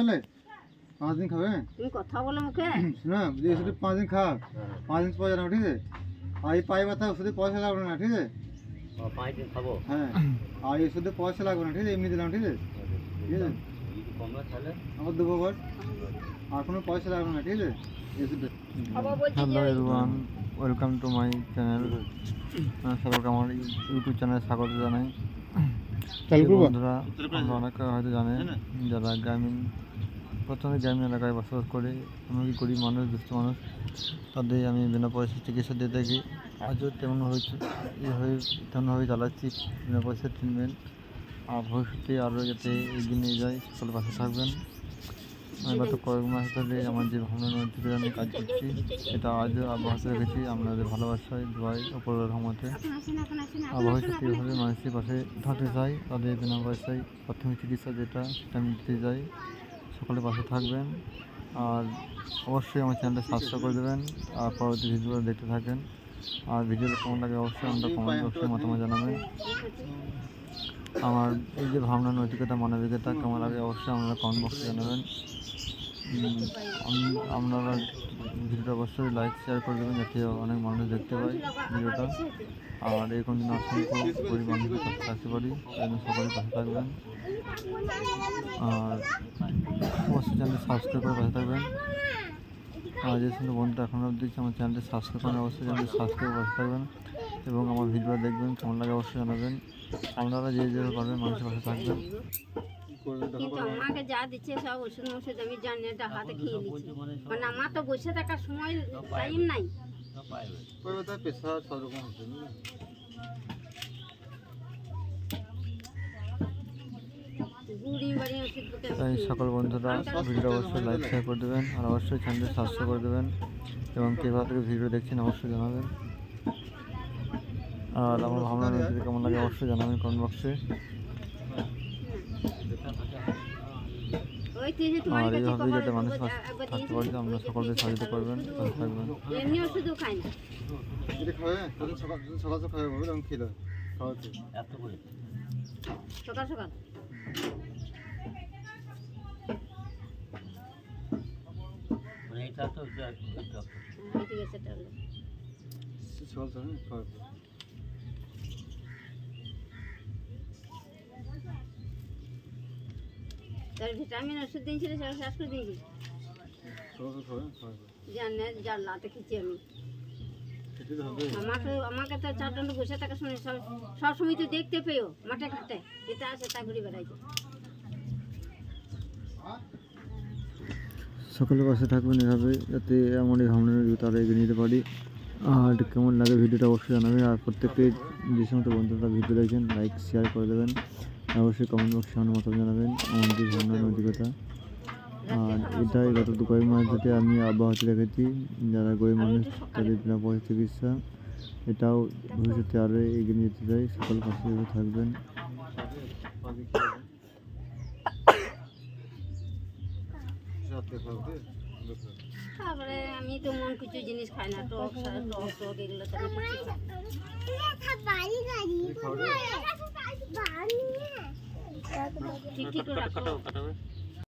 তাহলে? পাঁচ দিন খাবে? তুমি কথা বলো মুখে। শোনা যে ওষুধ পাঁচ দিন খা পাঁচ দিন পয়সা নাও ঠিক আছে? আর এই পায়ে ব্যথা ওষুধে পয়সা লাগবে না ঠিক আছে? পাঁচ দিন খাব? হ্যাঁ আর এই ওষুধে পয়সা লাগবে না ঠিক আছে? এমনি দিলাম ঠিক আছে? ঠিক আছে? যদি কমে তাহলে? আবার দেবো আবার আর কোনো পয়সা লাগবে না ঠিক আছে? Hello everyone welcome to my channel. সবাইকে আমার ইউটিউব চ্যানেলে স্বাগত জানাই। চালু করব বন্ধুরা আমরা অনেকে হয়তো জানে যারা গ্রামীণ প্রথমে গ্রামীণ এলাকায় বসবাস করে এমনকি গরিব মানুষ দুস্থ মানুষ তাদের আমি বিনা পয়সা চিকিৎসা দিয়ে থাকি। আজও তেমনভাবে হয়েছে এইভাবে তেমনভাবে চালাচ্ছি বিনা পয়সা ট্রিটমেন্ট আর ভবিষ্যতে আরও যাতে এগিয়ে নিয়ে যায় সকল পাশে থাকবেন। আমি গত কয়েক মাস ধরে আমার যে ভাবনা নদীতে আমি কাজ করছি, সেটা আজও অব্যাহত রেখেছি আপনাদের ভালোবাসায় দোয়াই ওপর রহমতে আবহাওয়া এইভাবে মানুষের পাশে থাকতে চাই, তাদের বিনা পয়সায় প্রাথমিক চিকিৎসা যেটা, সেটা আমি দিতে চাই। সকলে পাশে থাকবেন, আর অবশ্যই আমার চ্যানেলটা সাবস্ক্রাইব করে দেবেন, আর পরবর্তী ভিডিওগুলো দেখতে থাকেন। আর ভিডিওটা কেমন লাগে অবশ্যই আমরা কমেন্ট বক্সে মতামত জানাবেন। আমার এই যে ভাবনা নৈতিকতা, মানবিকতা কেমন লাগে অবশ্যই আপনারা কমেন্ট বক্সে জানাবেন। আপনারা ভিডিওটা অবশ্যই লাইক শেয়ার করে দেবেন যাতে অনেক মানুষ দেখতে পায় ভিডিওটা। আর এরকম যেন অসংখ্য পাশে থাকতে পারি সকলে পাশে থাকবেন। আর অবশ্যই চ্যানেলটি সাবস্ক্রাইব করে পাশে থাকবেন। আর যে সমস্ত বন্ধুরা এখন অবধি আমার চ্যানেলটি সাবস্ক্রাইব করেন, অবশ্যই চ্যানেলটি সাবস্ক্রাইব করে থাকবেন। এবং আমার ভিডিও দেখবেন, কেমন লাগে অবশ্যই জানাবেন। আপনারা যে যেভাবে পারবেন, মানুষের পাশে থাকবেন। কিন্তু আমাকে যা দিচ্ছে সব ওষুধ ওষুধ আমি জানি এটা হাতে খেয়ে নিচ্ছি। মানে আমার তো বসে থাকার সময় টাইম নাই। পায়ে সব রকম হচ্ছে বুঝলে? গুড়ি বাড়ি ওষুধ খেতে আমি তাই সকল বন্ধুরা ভিডিওটা অবশ্যই লাইক শেয়ার করে দেবেন আর অবশ্যই চ্যানেলটি সাবস্ক্রাইব করে দেবেন এবং কে থেকে ভিডিও দেখছেন অবশ্যই জানাবেন। আর আমার ভাবনা কেমন লাগে অবশ্যই জানাবেন কমেন্ট বক্সে এইভাবে কবার যাতে মানুষ থাকতে পারি আপনারা সকলকে সাহায্য করবেন থাকবেন। সকাল সকাল মানে তো ঠিক আছে তাহলে। সকাল সকাল তার ভিটামিন, ওষুধ দিয়েছিল সেটা শেষ করে দিয়েছি সকাল খাবে খাওয়াতে খেয়েছি আমি। আমাকে আমাকে তো চারজন বসে থাকা শুনে সব সব সময় তো দেখতে পেও মাঠে ঘাটে। যেটা আছে তা ঘুরে বেড়াইছে। সকলের পাশে থাকবেন এভাবে, যাতে এমন এই ভাবনা তারা এগিয়ে নিতে পারি। আর কেমন লাগে ভিডিওটা অবশ্যই জানাবেন। আর প্রত্যেকে যে সমস্ত বন্ধুরা ভিডিও দেখছেন লাইক শেয়ার করে দেবেন। অবশ্যই কমেন্ট বক্সে আমার মতামত জানাবেন আমার যে ভাবনা নৈতিকতা। আর এটাই গত দু কয়েক মাস ধরে আমি অব্যাহত রেখেছি। যারা গরিব মানুষ তাদের বিনা পয়সা চিকিৎসা এটাও ভবিষ্যতে আরও এগিয়ে নিয়ে যেতে চাই। সকল পাশে থাকবেন। রাতে তারপরে আমি তো মন কিছু জিনিস খাই না টক টক টক এগুলো তো। ঠিক ঠিক করে রাখো।